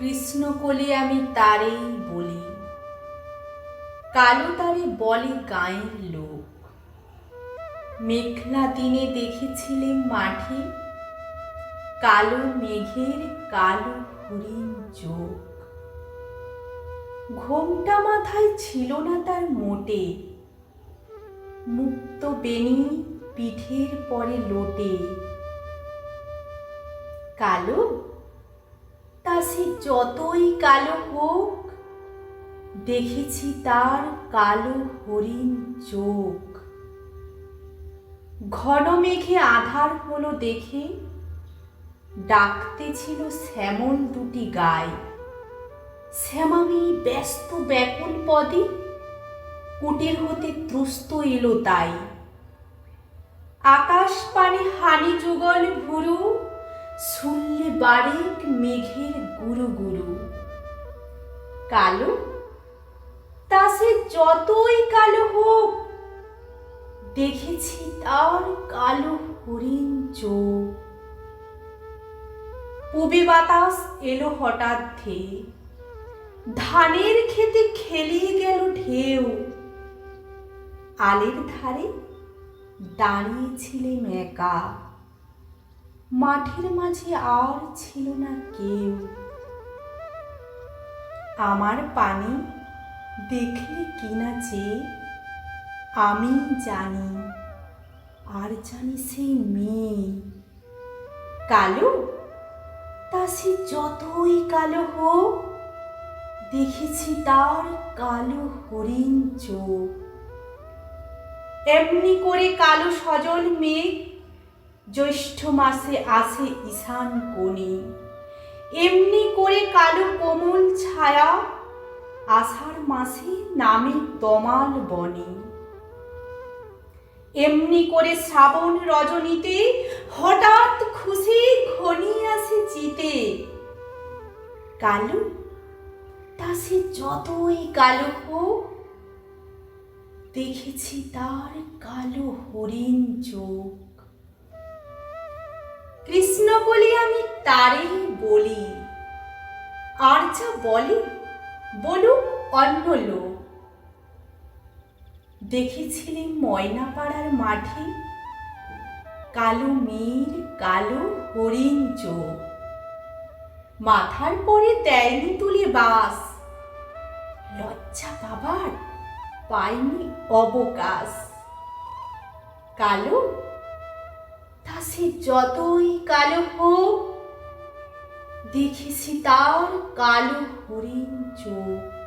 কৃষ্ণকলি আমি তারেই বলি, কালো তারে বলে গায়ের লোক। মেঘলা দিনে দেখেছিলেন মাঠে, কালো মেঘের কালো হরিণ চোখ। ঘোমটা মাথায় ছিল না তার মোটে, মুক্ত বেনি পিঠের পরে লোটে। কালো যতই কালো হোক, দেখেছি তার কালো হরিণ চোখ। ঘন মেঘে আধার হলো দেখে, ডাকতে ছিল শ্যামল দুটি গায়ে শ্যামামি ব্যস্ত ব্যাকুল পদে, কুটির হতে ত্রস্ত এলো তাই। আকাশ পানে হানি যুগল ভুরু, শুনলে বারেক মেঘের কালো? তা সে যতই কালো হোক, দেখেছি তার কালো হরিণ চোখ। পুবে বাতাস এলো হঠাৎ ধেয়ে। ধানের খেতে খেলিয়ে গেল ঢেউ। আলের ধারে দাঁড়িয়েছিলেম একা। মাঠের মাঝে আর ছিল না কেউ। আমার পানি দেখলে কিনা চেয়ে আমি জানি, আর জানি সেই মেয়ে। কালো? তা সে যতই কালো হোক, দেখেছি তার কালো হরিণ চোখ। এমনি করে কালো সজল মেঘ, জ্যৈষ্ঠ মাসে আসে ঈশান কোণে। কালো কোমল ছায়া, আষাঢ় মাসে নামে তমাল বনে। এমনি করে শ্রাবণ রজনীতে হঠাৎ খুশি ঘনিয়ে আসে চিতে। কালো, তা সে যতই কালো হোক, দেখেছি তার কালো হরিণ চোখ। কৃষ্ণকলি আমি তারেই বলি আর যা বলে বলুক অন্য লোক। দেখেছিলেন ময়নাপাড়ার মাঠে? কালো মেয়ের কালো হরিণ চোখ। মাথার পরে দেয়নি তুলে বাস। লজ্জা বাবার পাইনি অবকাশ। কালো? তা সে যতই কালো হোক দেখেছি তার কালো হরিণ চোখ।